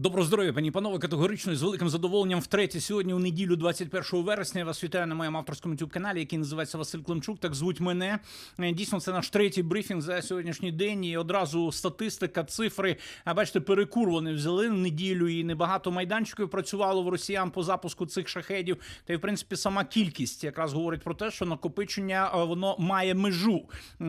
Доброго здоров'я, пані панове, категорично і з великим задоволенням втретє сьогодні у неділю, 21 вересня. Я вас вітаю на моєму авторському youtube каналі, який називається Василь Климчук. Так звуть мене. Е, Дійсно, це наш третій брифінг за сьогоднішній день. І одразу статистика, цифри. А бачите, перекур вони взяли в неділю, і небагато майданчиків працювало в росіян по запуску цих шахедів. Та й в принципі сама кількість якраз говорить про те, що накопичення е, воно має межу,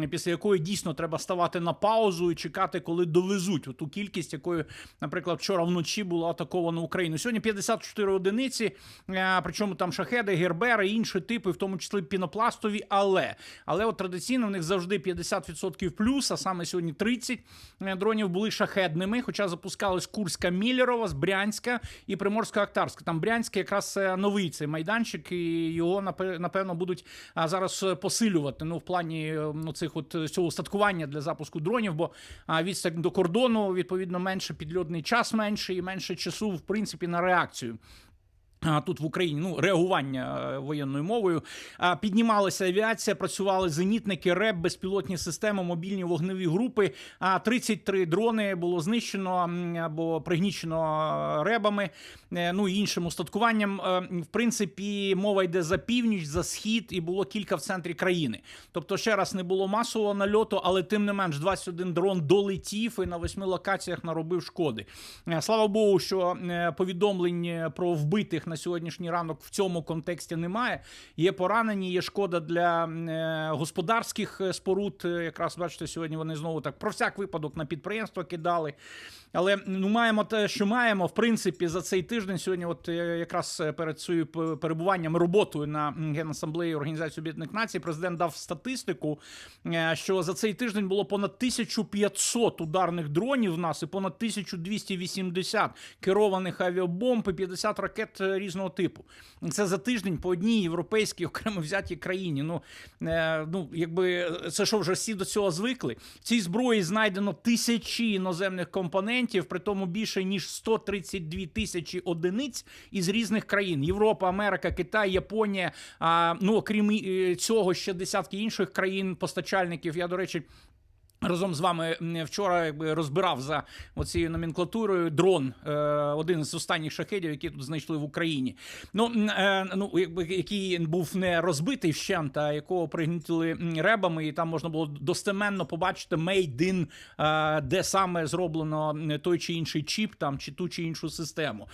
після якої дійсно треба ставати на паузу і чекати, коли довезуть оту кількість, якою, наприклад, вчора вночі було атаковано Україну. Сьогодні 54 одиниці, е, причому там шахеди, гербери, інші типи, в тому числі пінопластові. Але але от традиційно в них завжди 50% плюс, а саме сьогодні 30 дронів були шахедними. Хоча запускались Курська Міллерова, з Брянська і Приморська Актарська. Там Брянська якраз е, новий цей майданчик, і його напевно будуть зараз е, посилювати. Ну в плані е, ну цих от е, цього устаткування для запуску дронів, бо відстань до кордону відповідно менше підльотний час менше і менше часу, в принципі, на реакцію. Тут в Україні ну реагування е, воєнною мовою піднімалася авіація, працювали зенітники, РЕБ, безпілотні системи, мобільні вогневі групи. А 33 дрони було знищено або пригнічено ребами, е, ну і іншим устаткуванням. Е, В принципі, мова йде за північ, за схід, і було кілька в центрі країни. Тобто, ще раз не було масового нальоту, але тим не менш 21 дрон долетів і на восьми локаціях наробив шкоди. Е, Слава Богу, що е, повідомлень е, про вбитих на сьогоднішній ранок в цьому контексті немає. Є поранені, є шкода для е, господарських е, споруд. Е, Якраз бачите, сьогодні вони знову так про всяк випадок на підприємства кидали. Але ну маємо те, що маємо. В принципі, за цей тиждень сьогодні, от е, якраз е, перед своїм перебуванням роботою на Генасамблеї Організації Об'єднаних Націй, президент дав статистику, е, що за цей тиждень було понад 1500 ударних дронів в нас і понад 1280 керованих авіабомб і 50 ракет різного типу. Це за тиждень по одній європейській окремо взятій країні. Ну, ну якби це що вже всі до цього звикли. В цій зброї знайдено тисячі іноземних компонентів, при тому більше ніж 132 тисячі одиниць із різних країн: Європа, Америка, Китай, Японія. А, ну окрім е, цього, ще десятки інших країн-постачальників. Я, до речі. Разом з вами вчора якби розбирав за оцією номенклатурою дрон, е, один з останніх шахедів, які тут знайшли в Україні. Ну, е, ну якби який був не розбитий вщент, а якого пригнітили ребами, і там можна було достеменно побачити е, де саме зроблено той чи інший чіп, там чи ту чи іншу систему.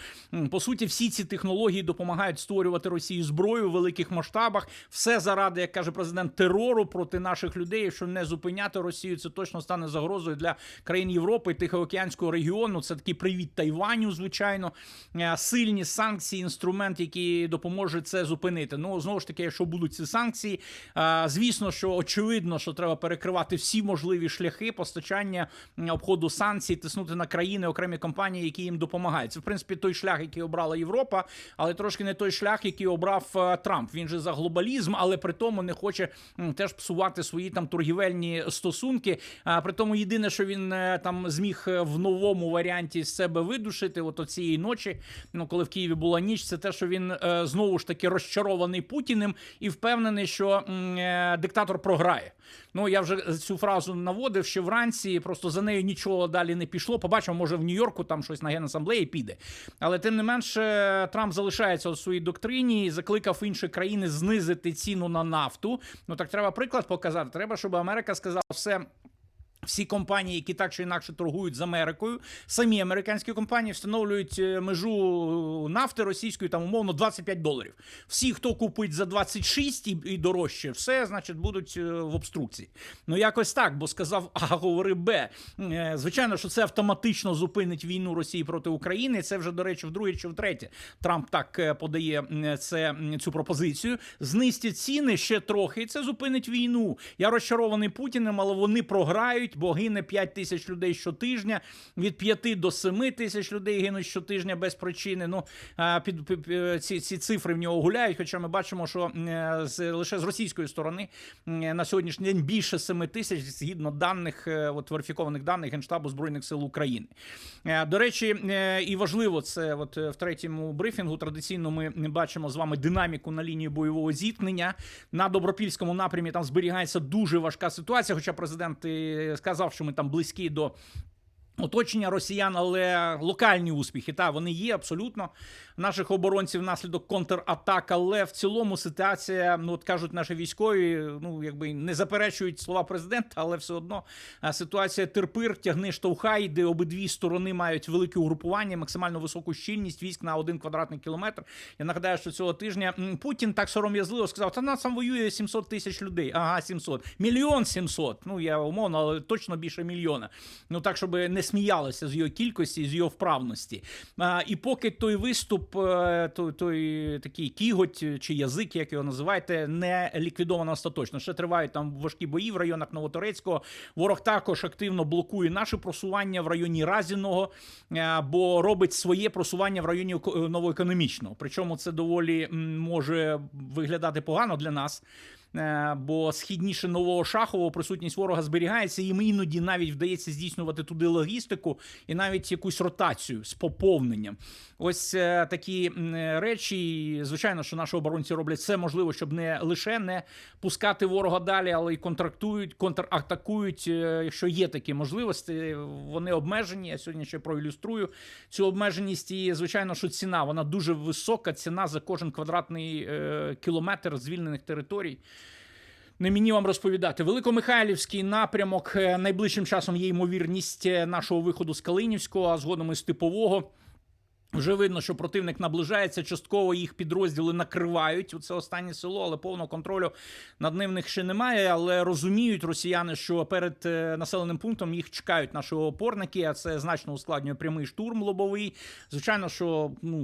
По суті, всі ці технології допомагають створювати Росію зброю в великих масштабах. Все заради, як каже президент, терору проти наших людей. Якщо не зупиняти Росію, це точно стане загрозою для країн Європи Тихоокеанського регіону. Це такий привіт Тайваню, звичайно. Е, Сильні санкції, інструмент, який допоможе це зупинити. Ну знову ж таки, якщо будуть ці санкції, е, звісно, що очевидно, що треба перекривати всі можливі шляхи постачання обходу санкцій, тиснути на країни, окремі компанії, які їм допомагають. Це в принципі той шлях, який обрала Європа, але трошки не той шлях, який обрав е, Трамп. Він же за глобалізм, але при тому не хоче теж псувати свої там торгівельні стосунки. А при тому єдине, що він е, там зміг е, в новому варіанті з себе видушити, от цієї ночі, ну коли в Києві була ніч, це те, що він е, знову ж таки розчарований Путіним і впевнений, що диктатор програє. Ну я вже цю фразу наводив ще вранці. Просто за нею нічого далі не пішло. Побачимо, може в Нью-Йорку там щось на генасамблеї піде. Але тим не менше, Трамп залишається у своїй доктрині і закликав інші країни знизити ціну на нафту. Ну так треба приклад показати. Треба, щоб Америка сказала все. Всі компанії, які так чи інакше торгують з Америкою, самі американські компанії встановлюють е, межу нафти російської там умовно 25 доларів. Всі, хто купить за 26 і, дорожче, все значить будуть е, в обструкції. Ну якось так, бо сказав А, говори Б. Е, Звичайно, що це автоматично зупинить війну Росії проти України. Це вже до речі, вдруге чи втретє. Трамп так е, подає це цю пропозицію. Знистять ціни ще трохи, і це зупинить війну. Я розчарований Путіним, але вони програють, бо гине 5 тисяч людей щотижня, від 5 до 7 тисяч людей гинуть щотижня без причини. Ну під, під, під ці, ці цифри в нього гуляють. Хоча ми бачимо, що е, з лише з російської сторони е, на сьогоднішній день більше 7 тисяч згідно даних, е, от верифікованих даних Генштабу Збройних сил України. До речі, і важливо це, от в третьому брифінгу традиційно ми бачимо з вами динаміку на лінії бойового зіткнення на добропільському напрямі. Там зберігається дуже важка ситуація. Хоча президент сказав, що ми там близькі до Оточення росіян, але локальні успіхи. Та вони є абсолютно наших оборонців внаслідок контратак. Але в цілому ситуація, ну от кажуть наші військові, ну якби не заперечують слова президента, але все одно ситуація терпир, тягни штовхай, де обидві сторони мають велике угрупування, максимально високу щільність військ на один квадратний кілометр. Я нагадаю, що цього тижня Путін так сором'язливо сказав: та нас там воює 700 тисяч людей. Ага, 700. Мільйон 700. Ну я умовно, але точно більше мільйона. Ну так, щоб не сміялися з його кількості, з його вправності. А, і поки той виступ, е, той, той такий кіготь чи язик, як його називаєте, не ліквідовано остаточно. Ще тривають там важкі бої в районах Новоторецького. Ворог також активно блокує наше просування в районі Разіного, е, бо робить своє просування в районі еко- новоекономічного. Причому це доволі може виглядати погано для нас. Е, Бо східніше нового шахового присутність ворога зберігається, їм іноді навіть вдається здійснювати туди логістику і навіть якусь ротацію з поповненням. Ось е, такі речі. Звичайно, що наші оборонці роблять все можливе, щоб не лише не пускати ворога далі, але й контрактують, контратакують. е, Якщо є такі можливості, вони обмежені. Я сьогодні ще проілюструю цю обмеженість. І звичайно, що ціна вона дуже висока. Ціна за кожен квадратний кілометр звільнених територій. Не мені вам розповідати. Великомихайлівський напрямок е, найближчим часом є ймовірність е, нашого виходу з Калинівського, а згодом із типового. Вже видно, що противник наближається. Частково їх підрозділи накривають у це останнє село, але повного контролю над ним них ще немає. Але розуміють росіяни, що перед е, населеним пунктом їх чекають наші опорники, а це значно ускладнює прямий штурм лобовий. Звичайно, що ну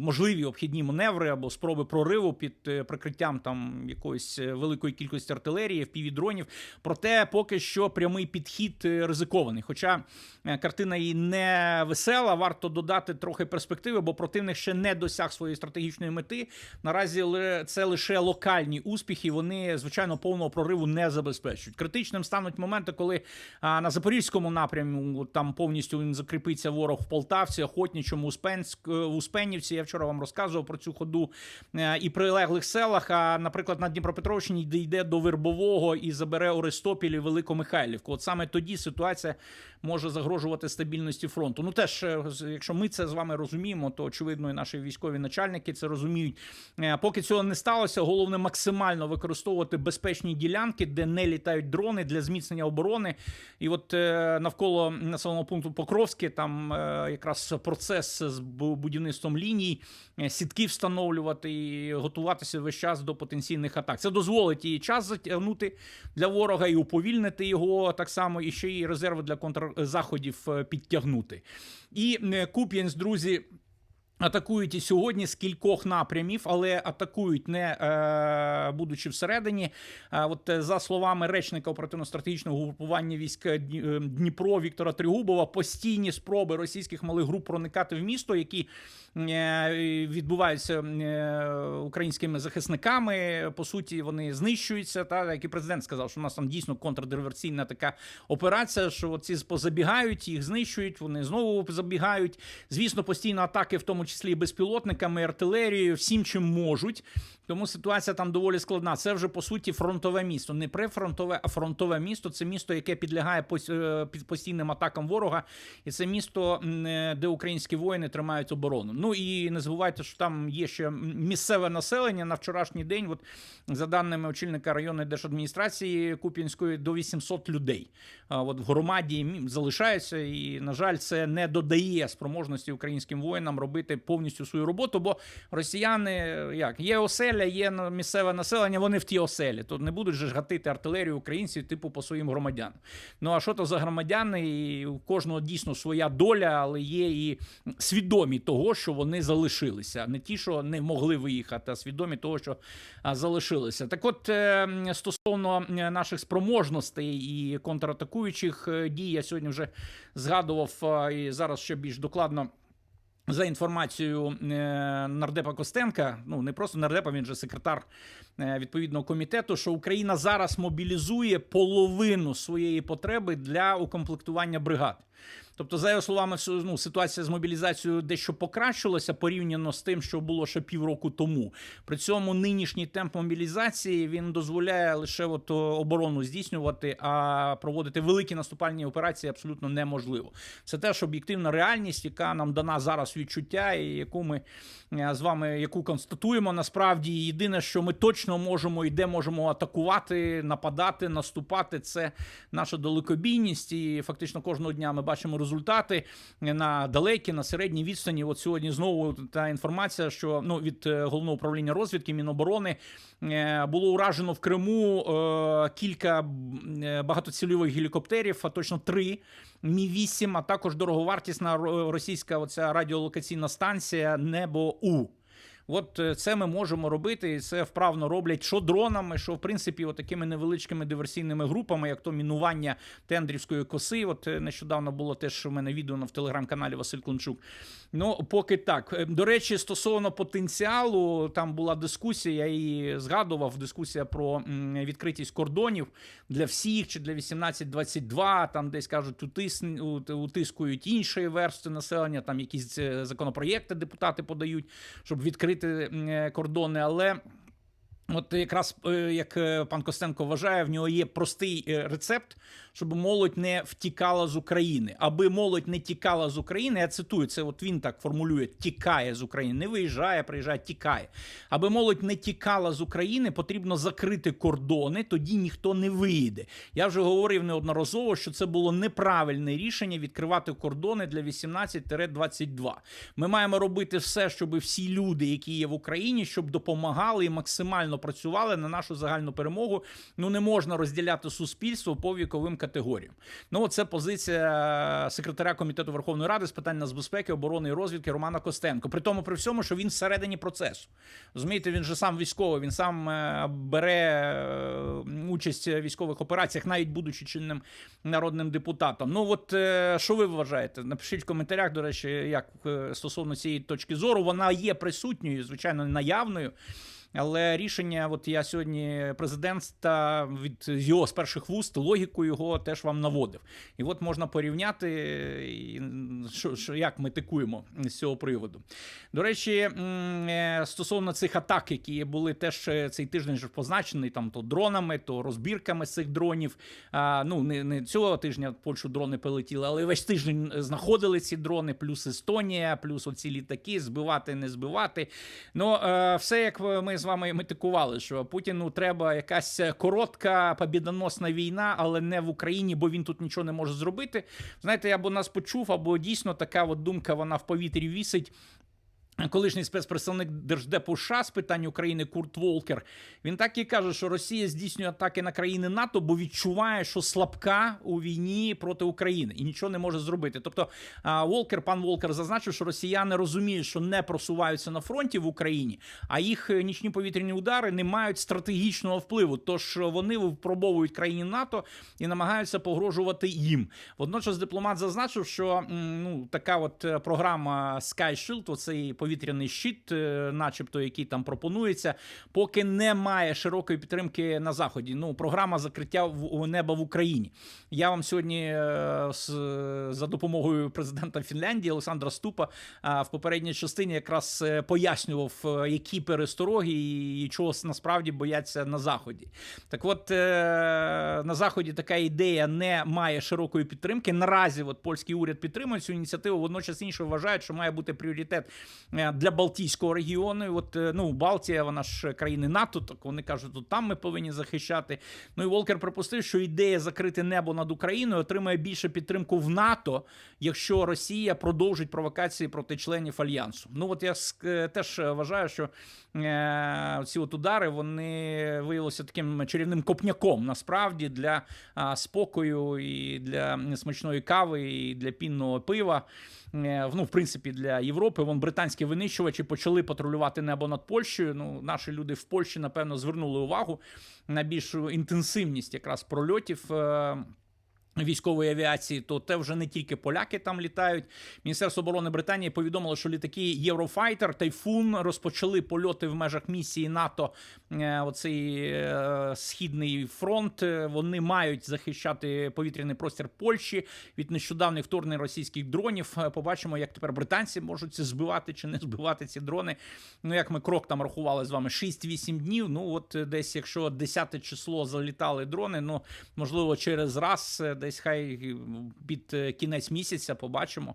можливі обхідні маневри або спроби прориву під е, прикриттям там якоїсь е, великої кількості артилерії, впівдронів. Проте поки що прямий підхід ризикований. Хоча картина і не весела, варто додати трохи перспективи, бо противник ще не досяг своєї стратегічної мети. Наразі це лише локальні успіхи. Вони звичайно повного прориву не забезпечують. Критичним стануть моменти, коли на запорізькому напрямку там повністю він закріпиться ворог в Полтавці, Охотнічому, Успенськ, е, Успенівці. Я вчора вам розказував про цю ходу е, і прилеглих селах. А наприклад, на Дніпропетровщині дійде до Вербового і забере Орестопіль і Великомихайлівку. От саме тоді ситуація може загрожувати стабільності фронту. Ну теж, е, якщо ми це з вами розуміємо, то очевидно і наші військові начальники це розуміють. Е, Поки цього не сталося, головне максимально використовувати безпечні ділянки, де не літають дрони для зміцнення оборони. І от е, навколо населеного пункту Покровське там якраз процес з будівництвом ліній, сітки встановлювати і готуватися весь час до потенційних атак. Це дозволить і час затягнути для ворога, і уповільнити його так само, і ще й резерви для контрзаходів е, підтягнути. І е, Куп'янськ, друзі. Атакують і сьогодні з кількох напрямів, але атакують не е, будучи всередині. От е, за словами речника оперативно-стратегічного групування військ е, е, Дніпро Віктора Тригубова, постійні спроби російських малих груп проникати в місто, які відбуваються українськими захисниками. По суті, вони знищуються. Та як і президент сказав, що у нас там дійсно контрдиверсійна така операція, що ці позабігають, їх знищують, вони знову забігають. Звісно, постійно атаки, в тому числі і безпілотниками, артилерією, всім чим можуть. Тому ситуація там доволі складна. Це вже по суті фронтове місто, не прифронтове, а фронтове місто. Це місто, яке підлягає е, під постійним атакам ворога, і це місто, е, де українські воїни тримають оборону. Ну і не забувайте, що там є ще місцеве населення на вчорашній день. От за даними очільника районної держадміністрації Куп'янської, до 800 людей. От в громаді залишаються, і на жаль, це не додає спроможності українським воїнам робити повністю свою роботу. Бо росіяни як є оселя, є місцеве населення, вони в тій оселі. Тут не будуть же ж гатити артилерію українців, типу по своїм громадянам. Ну а що то за громадяни? І у кожного дійсно своя доля, але є і свідомі того, що вони залишилися, не ті, що не могли виїхати, а свідомі того, що залишилися. Так, от е, стосовно е, наших спроможностей і контратакуючих е, дій, я сьогодні вже згадував і зараз ще більш докладно. За інформацією е, нардепа Костенка, ну не просто нардепа, він же секретар е, відповідного комітету, що Україна зараз мобілізує половину своєї потреби для укомплектування бригад. Тобто, за його словами, ну, ситуація з мобілізацією дещо покращилася порівняно з тим, що було ще півроку тому. При цьому нинішній темп мобілізації він дозволяє лише от оборону здійснювати, а проводити великі наступальні операції абсолютно неможливо. Це теж об'єктивна реальність, яка нам дана зараз відчуття, і яку ми е, з вами яку констатуємо. Насправді, єдине, що ми точно можемо і де можемо атакувати, нападати, наступати, це наша далекобійність. І фактично кожного дня ми бачимо результати на далекі, на середній відстані. От сьогодні знову та інформація, що ну від е, головного управління розвідки Міноборони е, було уражено в Криму е, кілька багатоцільових гелікоптерів, а точно три. Мі 8 а також дороговартісна російська оця радіолокаційна станція Небо У. От е, це ми можемо робити, і це вправно роблять що дронами, що в принципі от такими невеличкими диверсійними групами, як то мінування тендрівської коси. От е, нещодавно було теж у мене відео в телеграм-каналі Василь Клончук. Ну, поки так. Е, До речі, стосовно потенціалу, там була дискусія, я її згадував. Дискусія про відкритість кордонів для всіх чи для 18-22, Там десь кажуть, утискують інші верстви населення. Там якісь законопроєкти депутати подають, щоб відкрити м, е, кордони. Але От якраз е, як е, пан Костенко вважає, в нього є простий е, рецепт, щоб молодь не втікала з України. Аби молодь не тікала з України, я цитую, це от він так формулює: тікає з України, не виїжджає, приїжджає, тікає. Аби молодь не тікала з України, потрібно закрити кордони, тоді ніхто не виїде. Я вже говорив неодноразово, що це було неправильне рішення відкривати кордони для 18-22. Ми маємо робити все, щоб всі люди, які є в Україні, щоб допомагали і максимально працювали на нашу загальну перемогу. Ну не можна розділяти суспільство по віковим категоріям. Ну це позиція секретаря комітету Верховної Ради з питань нацбезпеки, оборони і розвідки Романа Костенко. При тому, при всьому, що він всередині процесу. Розумієте, він же сам військовий, він сам е, бере е, участь в військових операціях, навіть будучи чинним народним депутатом. Ну от е, що ви вважаєте? Напишіть в коментарях, до речі, як стосовно цієї точки зору, вона є присутньою, звичайно, наявною. Але рішення, от я сьогодні президента від його з перших вуст, логіку його теж вам наводив. І от можна порівняти, що, що, як ми тикуємо з цього приводу. До речі, е, стосовно цих атак, які були теж е, цей тиждень же позначений там то дронами, то розбірками цих дронів. А, ну не, не цього тижня Польщу дрони полетіли, але весь тиждень знаходили ці дрони, плюс Естонія, плюс оці літаки, збивати, не збивати. Ну, е, все як ми з вами метикували, що Путіну треба якась коротка побідоносна війна, але не в Україні, бо він тут нічого не може зробити. Знаєте, або нас почув, або дійсно така от думка вона в повітрі вісить. Колишній спецпредставник Держдепу США з питань України Курт Волкер він так і каже, що Росія здійснює атаки на країни НАТО, бо відчуває, що слабка у війні проти України і нічого не може зробити. Тобто Волкер, пан Волкер, зазначив, що росіяни розуміють, що не просуваються на фронті в Україні, а їх е, нічні повітряні удари не мають стратегічного впливу. Тож вони випробовують країни НАТО і намагаються погрожувати їм. Водночас дипломат зазначив, що ну така от е, програма Sky Shield, оцей повітряний щит, е, начебто, який там пропонується, поки не має широкої підтримки на заході. Ну, програма закриття неба в Україні. Я вам сьогодні е, за допомогою президента Фінляндії Олександра Ступа а, в попередній частині якраз е, пояснював, е, які перестороги і чого насправді бояться на заході. Так, от е, на заході така ідея не має широкої підтримки. Наразі от польський уряд підтримує цю ініціативу. Водночас інші вважають, що має бути пріоритет е, для Балтійського регіону. І От е, ну Балтія, вона ж країни НАТО, так вони кажуть, тут там ми повинні захищати. Ну і Волкер припустив, що ідея закрити небо над Україною отримає більше підтримку в НАТО, якщо Росія продовжить провокації проти членів альянсу. Ну от я е, теж вважаю, що е, ці от удари вони виявилися таким чарівним копняком насправді для спокою і для смачної кави, і для пінного пива. Е, Ну, в принципі, для Європи вон британські винищувачі почали патрулювати небо над Польщею. Ну, наші люди в Польщі, напевно, звернули увагу на більшу інтенсивність якраз прольотів. Військової авіації, то те вже не тільки поляки там літають. Міністерство оборони Британії повідомило, що літаки Єврофайтер Тайфун розпочали польоти в межах місії НАТО. е, Оцей е, східний фронт. Е, Вони мають захищати повітряний простір Польщі від нещодавних вторгнень російських дронів. Побачимо, як тепер британці можуть збивати чи не збивати ці дрони. Ну як ми крок там рахували з вами 6-8 днів. Ну от десь, якщо 10 число залітали дрони, ну можливо через раз. Е, Десь хай під е, кінець місяця побачимо.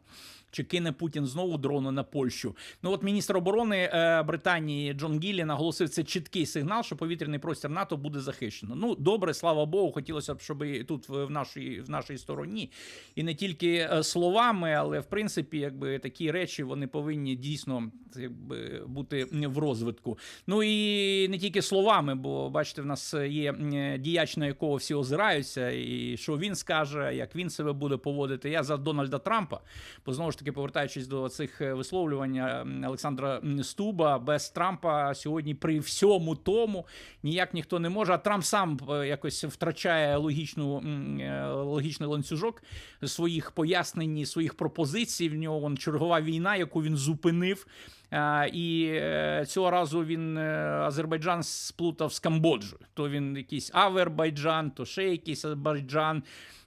Чи кине Путін знову дрони на Польщу? Ну от міністр оборони е, Британії Джон Гіллі наголосив це чіткий сигнал, що повітряний простір НАТО буде захищено. Ну добре, слава Богу, хотілося б, щоб тут в нашій в нашій стороні, і не тільки е, словами, але в принципі, якби такі речі вони повинні дійсно якби бути в розвитку. Ну і не тільки словами, бо бачите, в нас є е, діяч, на якого всі озираються, і що він скаже, як він себе буде поводити. Я за Дональда Трампа, бо знову ж таки, повертаючись до цих е, висловлювань е, Олександра Стуба, без Трампа сьогодні при всьому тому ніяк ніхто не може. А Трамп сам е, якось втрачає логічну логічний ланцюжок своїх пояснень, своїх пропозицій. В нього вон, чергова війна, яку він зупинив. І цього разу він Азербайджан сплутав з Камбоджою. То він якийсь Авербайджан, то ще якийсь Азербайджан.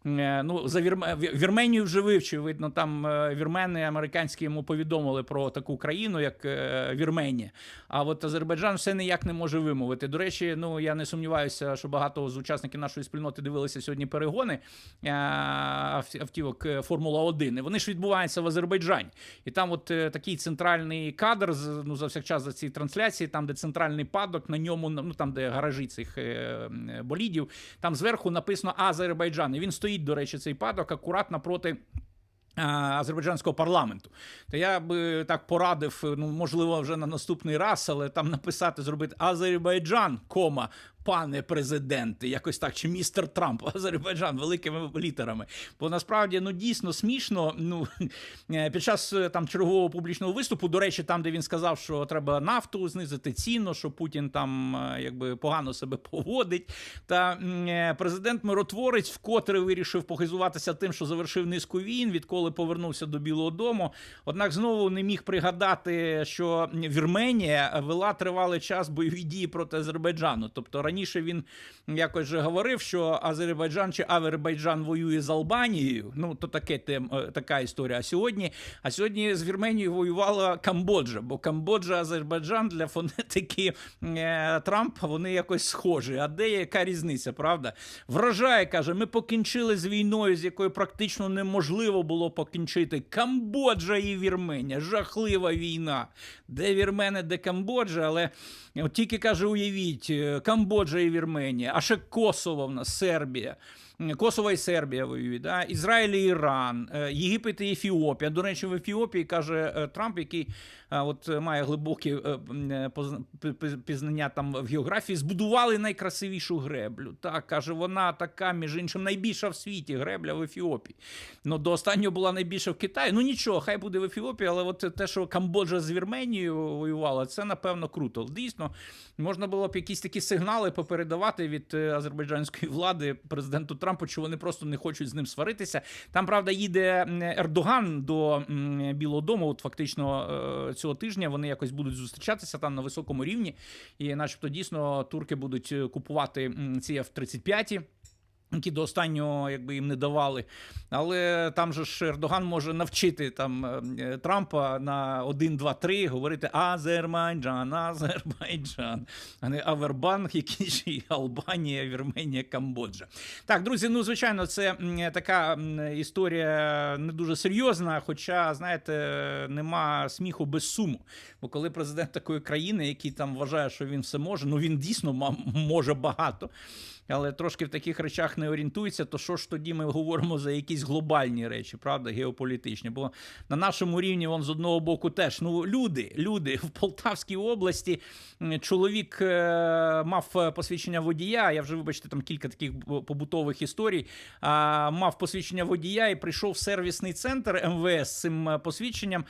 Е, Ну, за Вірме... Вірменію вже вивчив. Видно, там е, вірмени американські йому повідомили про таку країну, як е, Вірменія. А от Азербайджан все ніяк не може вимовити. До речі, ну я не сумніваюся, що багато з учасників нашої спільноти дивилися сьогодні перегони автівок Формула 1. І вони ж відбуваються в Азербайджані. І там, от такий центральний кадр ну, завсякчас за ці трансляції, там, де центральний падок, на ньому, ну там, де гаражі цих болідів, там зверху написано Азербайджан. І він стоїть, до речі, цей падок акуратно проти. Азербайджанського парламенту, то я би так порадив, ну можливо, вже на наступний раз, але там написати, зробити Азербайджан, кома, пане президенте, якось так, чи містер Трамп, Азербайджан великими літерами. Бо насправді ну дійсно смішно. Ну е, під час е, там чергового публічного виступу, до речі, там, де він сказав, що треба нафту знизити ціну, що Путін там е, якби погано себе поводить. Та президент миротворець вкотре вирішив похизуватися тим, що завершив низку війн, відколи повернувся до Білого Дому. Однак знову не міг пригадати, що Вірменія вела тривалий час бойові дії проти Азербайджану. Тобто раніше він якось же говорив, що Азербайджан чи Авербайджан воює з Албанією. Ну то таке тем, е, така історія. А сьогодні, а сьогодні з Вірменією воювала Камбоджа, бо Камбоджа, Азербайджан для фонетики е, Трампа вони якось схожі. А де яка різниця, правда? Вражає, каже, ми покінчили з війною, з якою практично неможливо було покінчити. Камбоджа і Вірменія. Жахлива війна. Де Вірмени, де Камбоджа, але тільки каже, уявіть, е, Камбоджа і Вірменія, а ще Косово в нас, Сербія. Косово і Сербія воюють, да? Ізраїль і Іран, е, Єгипет і Ефіопія. До речі, в Ефіопії каже е, Трамп, який е, от має глибокі пізнання там в географії, збудували найкрасивішу греблю. Так, каже, вона така, між іншим, найбільша в світі гребля в Ефіопії. Ну, до останнього була найбільша в Китаї. Ну нічого, хай буде в Ефіопії, але от те, що Камбоджа з Вірменією воювала, це напевно круто. Дійсно, можна було б якісь такі сигнали попередавати від азербайджанської влади президенту Трампу, що вони просто не хочуть з ним сваритися. Там, правда, їде Ердоган до Білого Дому. От фактично е, цього тижня вони якось будуть зустрічатися там на високому рівні. І, начебто, дійсно турки будуть е, купувати ці F-35. Які до останнього якби їм не давали, але там же ж Ердоган може навчити там е, Трампа на 1, 2, 3 говорити Азербайджан, Азербайджан, а не Авербанк, який ж і Албанія, Вірменія, Камбоджа. Так, друзі, ну звичайно, це така історія не дуже серйозна. Хоча, знаєте, нема сміху без суму. Бо коли президент такої країни, який там вважає, що він все може, ну він дійсно може багато. Але трошки в таких речах не орієнтується, то що ж тоді ми говоримо за якісь глобальні речі, правда, геополітичні? Бо на нашому рівні, вон з одного боку, теж ну люди, люди в Полтавській області чоловік е, мав е, посвідчення водія. Я вже вибачте, там кілька таких побутових історій. Мав посвідчення водія і прийшов в сервісний центр МВС з цим е, посвідченням.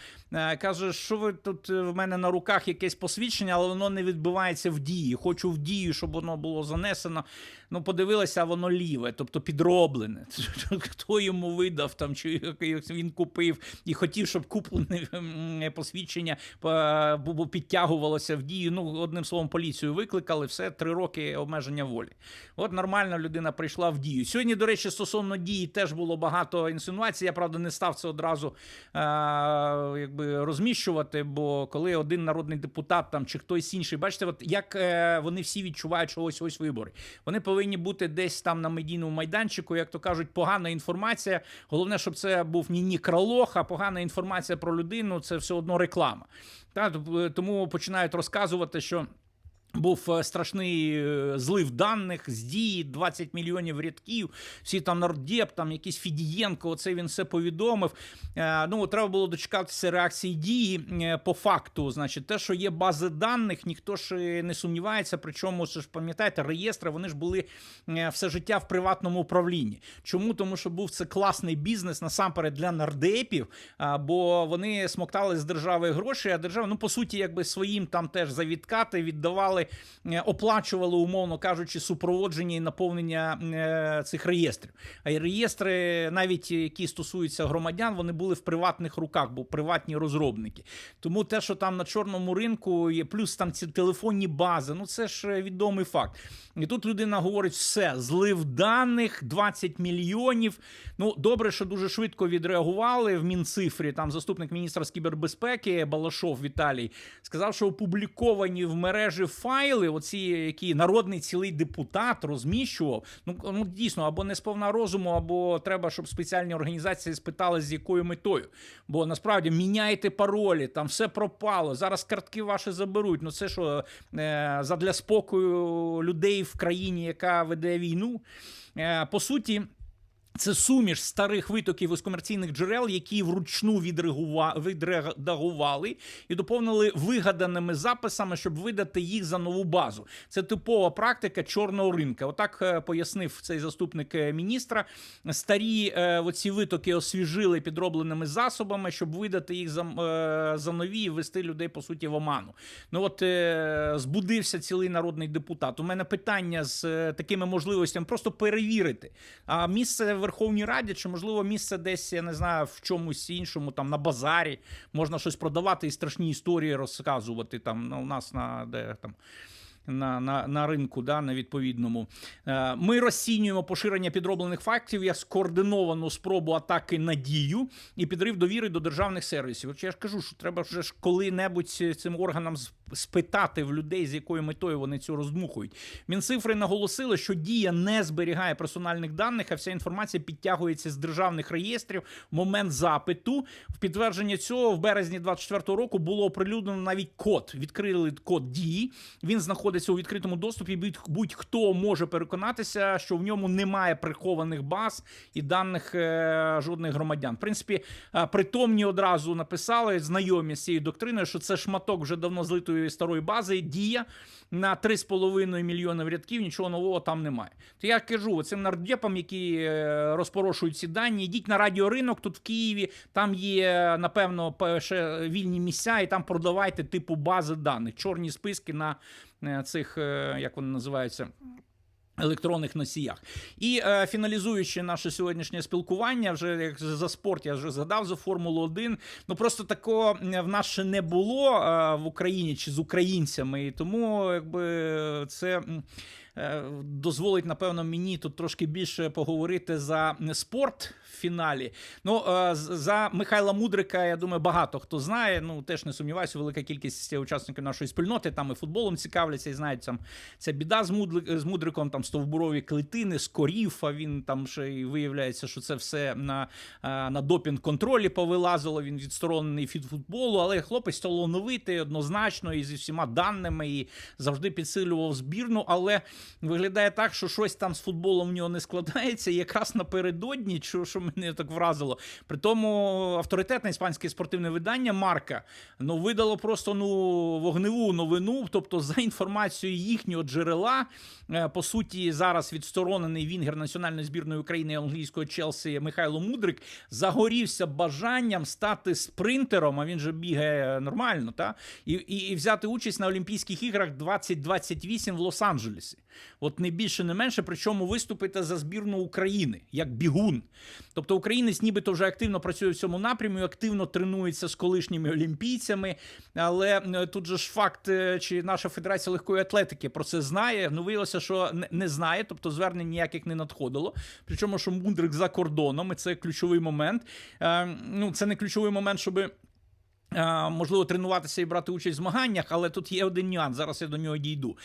Каже, що ви тут в мене на руках якесь посвідчення, але воно не відбувається в дії. Хочу в дію, щоб воно було занесено. Ну, подивилася, воно ліве, тобто підроблене. Хто йому видав там, чи він купив і хотів, щоб куплене посвідчення е, бу- бу- підтягувалося в дію. Ну, одним словом, поліцію викликали, все три роки обмеження волі. От нормально людина прийшла в дію. Сьогодні, до речі, стосовно дії теж було багато інсинуацій. Я правда не став це одразу е, якби розміщувати. Бо коли один народний депутат там чи хтось інший, бачите, от як е, вони всі відчувають, що ось ось вибори. Вони повинні бути десь там на медійному майданчику, як то кажуть, погана інформація. Головне, щоб це був ні ні кролог, а погана інформація про людину це все одно реклама. Та, тоб- тому починають розказувати, що. Був е, страшний е, злив даних з дії 20 мільйонів рядків. Всі там нардеп, там якийсь Фідієнко, оце він все повідомив. Е, Ну треба було дочекатися реакції дії по факту. Значить, те, що є бази даних, ніхто ж не сумнівається. Причому ж пам'ятаєте, реєстри вони ж були все життя в приватному управлінні. Чому? Тому що був це класний бізнес насамперед для нардепів, бо вони смоктали з держави гроші, а держава, ну по суті, якби своїм там теж за відкати віддавали, е, оплачували, умовно кажучи, супроводження і наповнення е, цих реєстрів. А реєстри, навіть які стосуються громадян, вони були в приватних руках, бо приватні розробники. Тому те, що там на чорному ринку є, плюс там ці телефонні бази, ну це ж е, відомий факт. І тут людина говорить: все, злив даних 20 мільйонів. Ну, добре, що дуже швидко відреагували в Мінцифрі. Там заступник міністра з кібербезпеки Балашов Віталій сказав, що опубліковані в мережі файли, оці, які народний цілий депутат розміщував. Ну, ну дійсно, або не сповна розуму, або треба, щоб спеціальні організації спитали, з якою метою. Бо насправді міняйте паролі, там все пропало. Зараз картки ваші заберуть. Ну це що е, задля спокою людей в країні, яка веде війну. Е, по суті. Це суміш старих витоків із комерційних джерел, які вручну відредагували і доповнили вигаданими записами, щоб видати їх за нову базу. Це типова практика чорного ринка. Отак е, пояснив цей заступник е, міністра. Старі е, оці витоки освіжили підробленими засобами, щоб видати їх за, е, за нові і ввести людей по суті в оману. Ну от е, збудився цілий народний депутат. У мене питання з е, такими можливостями просто перевірити. А місце в Верховній Раді, чи можливо місце десь, я не знаю, в чомусь іншому, там на базарі, можна щось продавати і страшні історії розказувати там ну, у нас на де там. На, на, на ринку, да, на відповідному. Е, Ми розцінюємо поширення підроблених фактів як скоординовану спробу атаки на дію і підрив довіри до державних сервісів. От я ж кажу, що треба вже ж коли-небудь цим органам спитати в людей, з якою метою вони цю роздмухують. Мінцифри наголосили, що дія не зберігає персональних даних, а вся інформація підтягується з державних реєстрів в момент запиту. В підтвердження цього в березні 24 року було оприлюднено навіть код. Відкрили код дії. Він знаходиться у відкритому доступі. Будь- Будь-хто може переконатися, що в ньому немає прихованих баз і даних е, жодних громадян. В принципі, е, притомні одразу написали знайомі з цією доктриною, що це шматок вже давно злитої старої бази. Дія на 3,5 мільйони рядків. Нічого нового там немає. То я кажу цим нардепам, які е, розпорошують ці дані, йдіть на радіоринок тут в Києві. Там є напевно ще вільні місця, і там продавайте типу бази даних, чорні списки на е, цих, е, як вони називаються. Електронних носіях. І е, фіналізуючи наше сьогоднішнє спілкування, вже як за спорт я вже згадав за Формулу 1. Ну просто такого в нас ще не було е, в Україні чи з українцями, і тому якби це. Е, Дозволить, напевно, мені тут трошки більше поговорити за спорт в фіналі. Ну, е, за Михайла Мудрика, я думаю, багато хто знає. Ну, теж не сумніваюся, велика кількість учасників нашої спільноти там і футболом цікавляться, і знають там ця біда з, з Мудриком, там стовбурові клітини, скорів, а він там ще й виявляється, що це все на, е, на допінг-контролі повилазило, він відсторонений від футболу, але хлопець талановитий однозначно і зі всіма даними, і завжди підсилював збірну, але виглядає так, що щось там з футболом в нього не складається. І якраз напередодні, що, що мене так вразило. При тому авторитетне іспанське спортивне видання Марка ну, видало просто ну, вогневу новину. Тобто, за інформацією їхнього джерела, е, по суті, зараз відсторонений вінгер національної збірної України і англійського Челсі Михайло Мудрик загорівся бажанням стати спринтером. А він же бігає нормально, та і, і, і взяти участь на Олімпійських іграх 2028 в Лос-Анджелесі. От не більше, не менше, причому виступити за збірну України як бігун. Тобто українець нібито вже активно працює в цьому напрямі, активно тренується з колишніми олімпійцями. Але е, тут же ж факт, е, чи наша федерація легкої атлетики про це знає. Ну, виявилося, що не- знає, тобто звернень ніяких не надходило. Причому, що Мундрик за кордоном, і це ключовий момент. Е, Ну, це не ключовий момент, щоби. А, Можливо, тренуватися і брати участь в змаганнях, але тут є один нюанс. Зараз я до нього дійду.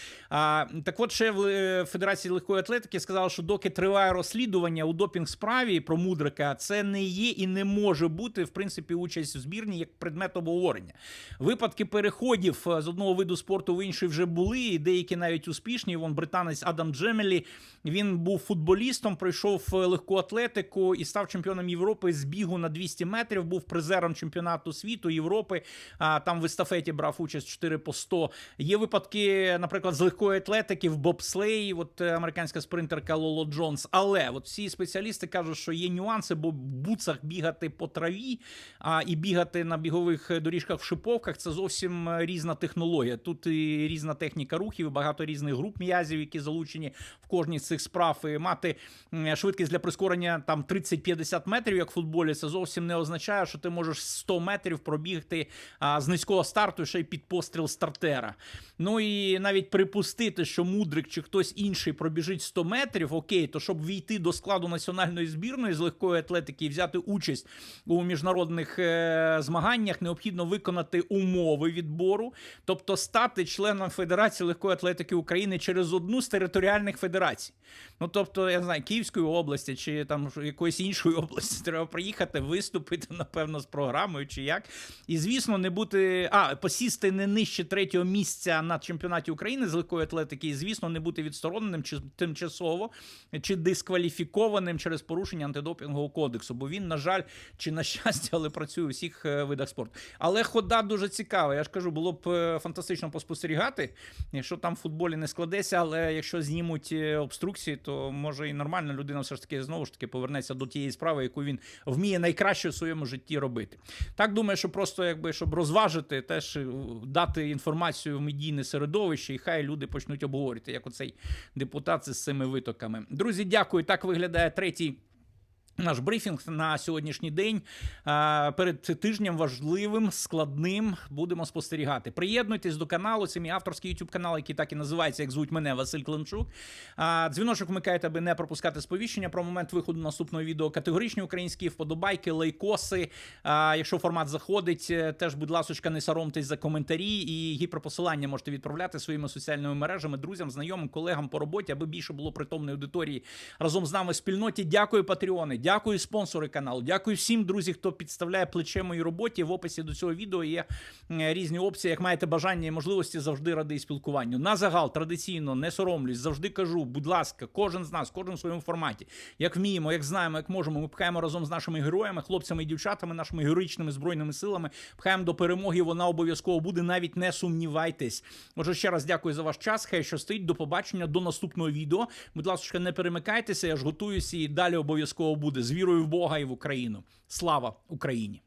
Так от ще в е, Федерації легкої атлетики сказали, що доки триває розслідування у допінг справі про Мудрика, це не є і не може бути в принципі участь в збірні як предмет обговорення. Випадки переходів е, з одного виду спорту в інший вже були, і деякі навіть успішні. Вон британець Адам Джемелі. Він був футболістом, пройшов е, легку атлетику і став чемпіоном Європи з бігу на 200 метрів. Був призером чемпіонату світу Європи. А там в естафеті брав участь 4 по 100. Є випадки, наприклад, з легкої атлетики в бобслеї, от е, американська спринтерка Лоло Джонс. Але от всі спеціалісти кажуть, що є нюанси, бо в буцах бігати по траві а, і бігати на бігових доріжках в шиповках це зовсім е, різна технологія. Тут і різна техніка рухів, і багато різних груп м'язів, які залучені в кожній з цих справ. І мати швидкість для прискорення там 30-50 метрів, як в футболі, це зовсім не означає, що ти можеш 100 метрів пробігти а, з низького старту ще й під постріл стартера. Ну і навіть припустити, що Мудрик чи хтось інший пробіжить 100 метрів, окей, то щоб війти до складу національної збірної з легкої атлетики і взяти участь у міжнародних е, змаганнях, необхідно виконати умови відбору, тобто стати членом Федерації легкої атлетики України через одну з територіальних федерацій. Ну тобто, я не знаю, Київської області чи там якоїсь іншої області треба приїхати, виступити, напевно, з програмою чи як. І звісно, не бути а посісти не нижче третього місця на чемпіонаті України з легкої атлетики, і звісно, не бути відстороненим чи тимчасово чи дискваліфікованим через порушення антидопінгового кодексу. Бо він, на жаль, чи на щастя, але працює у всіх е, видах спорту. Але хода дуже цікава. Я ж кажу, було б е, фантастично поспостерігати, якщо там в футболі не складеться, але якщо знімуть е, обструкції, то може і нормальна людина все ж таки знову ж таки повернеться до тієї справи, яку він вміє найкраще в своєму житті робити. Так думаю, що просто якби щоб розважити, теж е, дати інформацію в медійне середовище, і хай люди почнуть обговорити, як оцей депутат з цими витоками. Друзі, дякую. Так виглядає третій. Наш брифінг на сьогоднішній день перед тижнем важливим, складним будемо спостерігати. Приєднуйтесь до каналу. Це мій авторський YouTube канал, який так і називається, як звуть мене Василь Климчук. Дзвіночок вмикайте, аби не пропускати сповіщення про момент виходу наступного відео. Категоричні українські вподобайки, лайкоси. Якщо формат заходить, е, теж, будь ласка, не соромтесь за коментарі і гіперпосилання можете відправляти своїми соціальними мережами, друзям, знайомим, колегам по роботі, аби більше було притомної аудиторії разом з нами в спільноті. Дякую, Патреони. Дякую, спонсори каналу. Дякую всім, друзі, хто підставляє плече моїй роботі. В описі до цього відео є різні опції. Як маєте бажання і можливості, завжди радий спілкуванню. На загал традиційно не соромлюсь, завжди кажу, будь ласка, кожен з нас, кожен в своєму форматі. Як вміємо, як знаємо, як можемо. Ми пхаємо разом з нашими героями, хлопцями і дівчатами, нашими героїчними збройними силами. Пхаємо до перемоги. Вона обов'язково буде. Навіть не сумнівайтесь. Отже, ще раз дякую за ваш час. Хай щастить. До побачення, до наступного відео. Будь ласка, не перемикайтеся. Я ж готуюся і далі обов'язково буде з вірою в Бога і в Україну. Слава Україні!